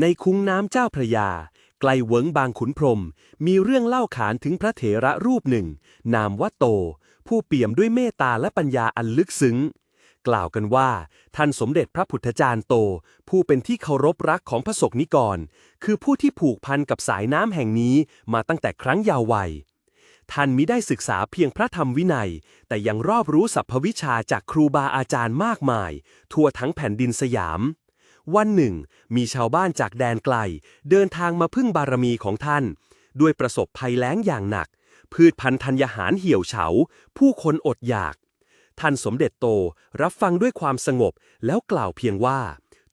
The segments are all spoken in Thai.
ในคุ้งน้ำเจ้าพระยา ไกลเวิงบางขุนพรม มีเรื่องเล่าขานถึงพระเถระรูปหนึ่ง นามว่าโต ผู้เปี่ยมด้วยเมตตาและปัญญาอันลึกซึ้ง กล่าวกันว่า ท่านสมเด็จพระพุทธจารย์โต ผู้เป็นที่เคารพรักของพระสกนิกร คือผู้ที่ผูกพันกับสายน้ำแห่งนี้มาตั้งแต่ครั้งยาววัยท่านมิได้ศึกษาเพียงพระธรรมวินัย แต่ยังรอบรู้สรรพวิชาจากครูบาอาจารย์มากมาย ทั่วทั้งแผ่นดินสยาม วันหนึ่ง มีชาวบ้านจากแดนไกล เดินทางมาพึ่งบารมีของท่าน ด้วยประสบภัยแล้งอย่างหนัก พืชพันธุ์ธัญญาหารเหี่ยวเฉา ผู้คนอดอยาก ท่านสมเด็จโตรับฟังด้วยความสงบแล้วกล่าวเพียงว่า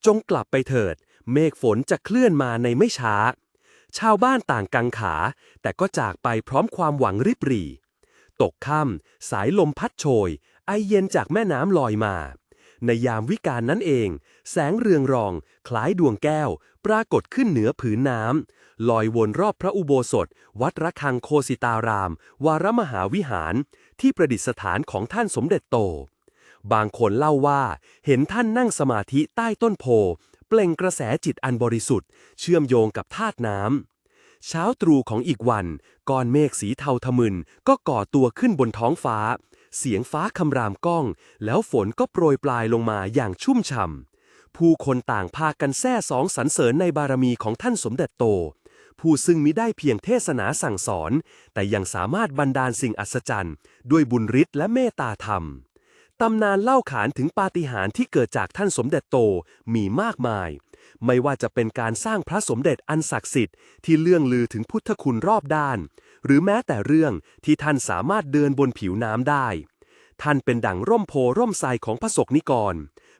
จงกลับไปเถิด เมฆฝนจะเคลื่อนมาในไม่ช้า ชาวบ้านต่างกังขา แต่ก็จากไปพร้อมความหวังริบหรี่ ตกค่ำสายลมพัดโชย ไอเย็นจากแม่น้ำลอยมา ในยามวิกาลนั้นเอง แสงเรืองรอง คล้ายดวงแก้ว ปรากฏขึ้นเหนือผืนน้ำลอยวนรอบพระอุโบสถ วัดระฆังโคสิตาราม วารมหาวิหาร ที่ประดิษฐานของท่านสมเด็จโต บางคนเล่าว่า เห็นท่านนั่งสมาธิใต้ต้นโพ เปล่งกระแสจิตอันบริสุทธิ์ เชื่อมโยงกับธาตุน้ำเช้าตรู่ของอีกวันก้อนเมฆสีเทาทะมึนก็ก่อตัวขึ้นบนท้องฟ้า เสียงฟ้าคำรามก้อง แล้วฝนก็โปรยปลายลงมาอย่างชุ่มฉ่ำผู้คนต่างพากันแซ่สองสรรเสริญในบารมีของท่านสมเด็จโต ผู้ซึ่งมิได้เพียงเทศนาสั่งสอน แต่ยังสามารถบันดาลสิ่งอัศจรรย์ ด้วยบุญฤทธิ์และเมตตาธรรมตำนานเล่าขานถึงปาฏิหาริย์ที่เกิดจากท่านสมเด็จโตมีมากมาย ไม่ว่าจะเป็นการสร้างพระสมเด็จอันศักดิ์สิทธิ์ที่เลื่องลือถึงพุทธคุณรอบด้าน หรือแม้แต่เรื่องที่ท่านสามารถเดินบนผิวน้ำได้ ท่านเป็นดั่งร่มโพร่มไทรของพระสกนิกร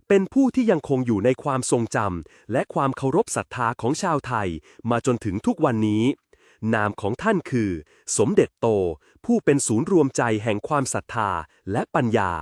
เป็นผู้ที่ยังคงอยู่ในความทรงจำและความเคารพศรัทธาของชาวไทย มาจนถึงทุกวันนี้นามของท่านคือ สมเด็จโต ผู้เป็นศูนย์รวมใจแห่งความศรัทธาและปัญญา